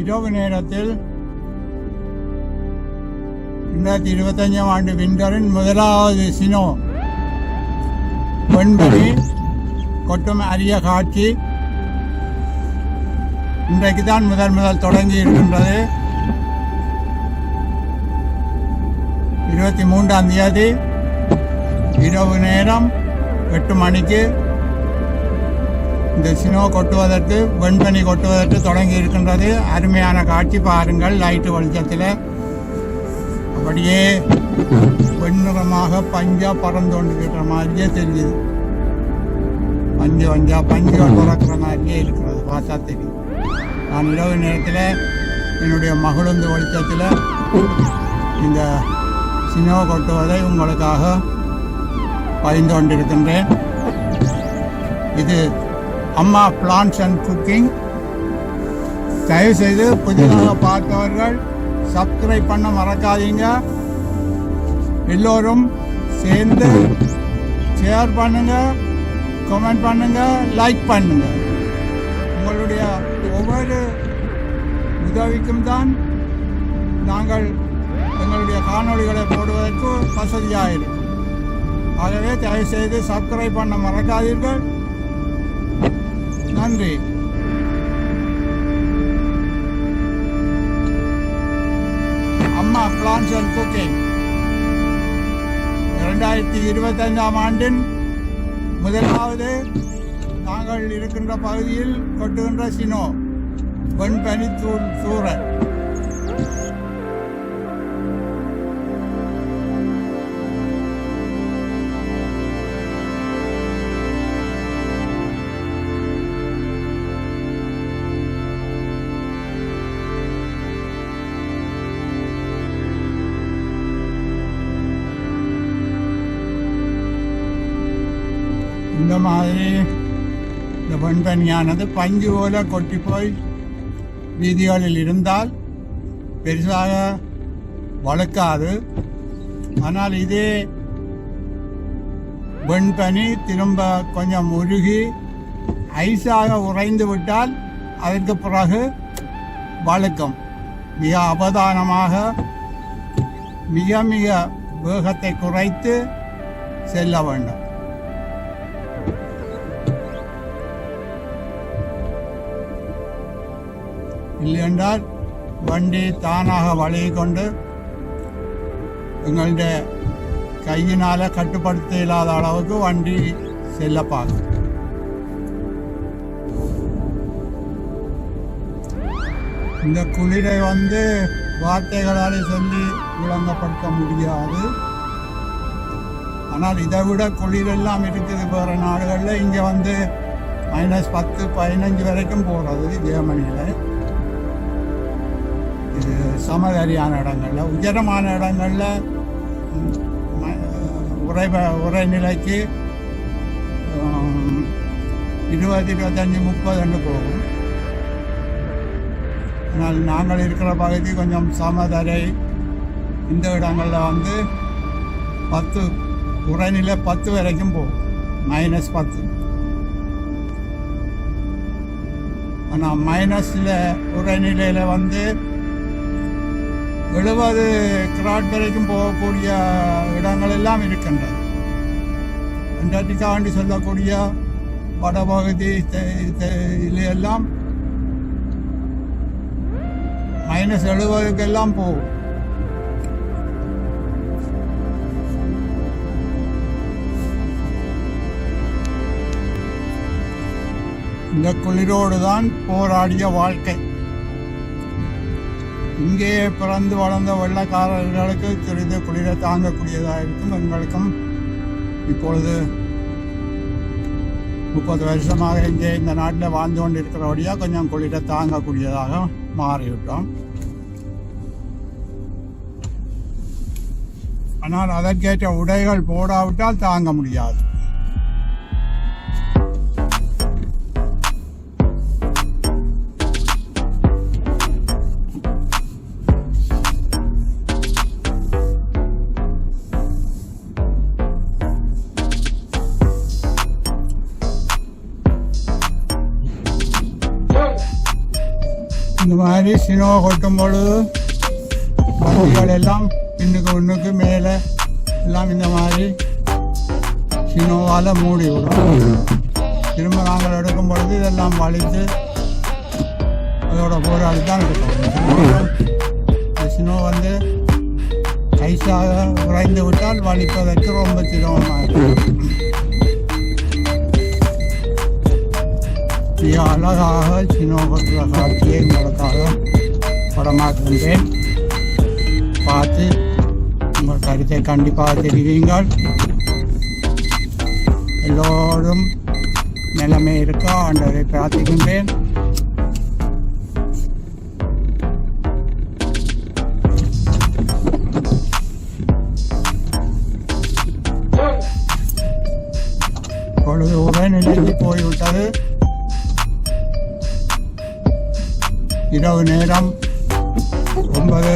இரவு நேரத்தில் ரெண்டாயிரத்தி இருபத்தஞ்சாம் ஆண்டு விண்டரின் முதலாவது சினோ வெண்பனி கொட்டும் அரிய காட்சி இன்றைக்கு தான் முதல் முதல் தொடங்கி இருக்கின்றது. இருபத்தி மூன்றாம் தேதி இரவு நேரம் எட்டு மணிக்கு இந்த சினோ கொட்டுவதற்கு வெண்பனி கொட்டுவதற்கு தொடங்கி இருக்கின்றது. அருமையான காட்சி பாருங்கள் லைட்டு வெளிச்சத்தில். அப்படியே வெண்ணிறமாக பஞ்சா பறந்து கொண்டிருக்கிற மாதிரியே தெரியுது. பஞ்சு பஞ்சா பஞ்சு பறக்கிற மாதிரியே இருக்கிறது. பார்த்தா தெரியும். நான் இரவு நேரத்தில் என்னுடைய மகளுந்து வெளிச்சத்தில் இந்த சினோ கொட்டுவதை உங்களுக்காக பகிர்ந்து கொண்டிருக்கின்றேன். இது அம்மா பிளான்ஸ் அண்ட் குக்கிங் தயவு செய்து புதிதாக பார்த்தவர்கள் சப்ஸ்கிரைப் பண்ண மறக்காதீங்க. எல்லோரும் சேர்ந்து ஷேர் பண்ணுங்க கமெண்ட் பண்ணுங்க லைக் பண்ணுங்க. உங்களுடைய ஒவ்வொரு உதவிக்கும் தான் நாங்கள் எங்களுடைய காணொளிகளை போடுவதற்கு வசதியாக இருக்கும். ஆகவே தயவு செய்து சப்ஸ்கிரைப் பண்ண மறக்காதீர்கள். நன்றி. அம்மா பிளான்ஸ் அண்ட் குக்கிங் இரண்டாயிரத்தி இருபத்தஞ்சாம் ஆண்டின் முதலாவது நாங்கள் இருக்கின்ற பகுதியில் கொட்டுகின்ற சினோ வெண்பனி தூள் சூரன். இந்த மாதிரி இந்த வெண்பனியானது பஞ்சு போல கொட்டி போய் வீதிகளில் இருந்தால் பெருசாக வளர்க்காது ஆனால் இதே வெண்பனி திரும்ப கொஞ்சம் உருகி ஐஸாக உறைந்து விட்டால் அதற்கு பிறகு வழுக்கும் மிக அவதானமாக மிக மிக வேகத்தை குறைத்து செல்ல வேண்டும் இல்லையென்றால் வண்டி தானாக வளையை கொண்டு எங்களுடைய கையினால் கட்டுப்படுத்த இல்லாத அளவுக்கு வண்டி செல்ல பார்க்கும் இந்த குளிரை வந்து வார்த்தைகளால் சொல்லி விளங்கப்படுத்த முடியாது. ஆனால் இதை விட குளிர் எல்லாம் இருக்குது போகிற நாடுகளில். இங்கே வந்து மைனஸ் பத்து பதினஞ்சு வரைக்கும் போகிறது ஜெர்மனியில் சமதரியான இடங்களில் உயரமான இடங்களில் உரை உறை உரைநிலைக்கு இருபது இருபத்தஞ்சி முப்பதுன்னு போகும். ஆனால் நாங்கள் இருக்கிற பகுதி கொஞ்சம் சமதரை. இந்த இடங்களில் வந்து பத்து உரைநிலை பத்து வரைக்கும் போகும். மைனஸ் பத்து. ஆனால் மைனஸில் உரைநிலையில் வந்து எழுபது கிராட் வரைக்கும் போகக்கூடிய இடங்களெல்லாம் இருக்கின்றது அண்டார்டிகா சொல்லக்கூடிய வடபகுதி எல்லாம் மைனஸ் எழுபதுக்கெல்லாம் போகும் இந்த குளிரோடு தான் போராடிய வாழ்க்கை இங்கே பிறந்து வளர்ந்த வெள்ளக்காரர்களுக்கு சிறிது குளிரை தாங்கக்கூடியதாக இருக்கும் எங்களுக்கும். இப்பொழுது முப்பது வருஷமாக இங்கே இந்த நாட்டில் வாழ்ந்து கொண்டு இருக்கிறபடியாக கொஞ்சம் குளிரை தாங்கக்கூடியதாக மாறிவிட்டோம். ஆனால் அதற்கேற்ற உடைகள் போடாவிட்டால் தாங்க முடியாது. இந்த மாதிரி சினோ கொட்டும் பொழுது வண்டிகள் எல்லாம் பின்னுக்கு ஒன்றுக்கு மேலே. எல்லாம் இந்த மாதிரி சினோவால் மூடி விடும். திரும்ப நாங்கள் எடுக்கும் பொழுது இதெல்லாம் வலித்து அதோட போராடி தான் எடுப்போம். இந்த சினோ வந்து ஐஸாக உறைந்து விட்டால் வலிப்பதற்கு ரொம்ப சிரமமாக இருக்கும். மிக அழகாக சினோ கொட்டுற காட்சியை உங்களுக்காக படமாக்குகின்றேன் பார்த்து உங்கள் கருத்தை கண்டிப்பாக தெரிவிங்கள் எல்லோரும் நிலைமை இருக்கா ஆண்டவரை பிரார்த்திக்கின்றேன் பொழுது உடல்நிலைக்கு போய்விட்டது இரவு நேரம் ஒன்பது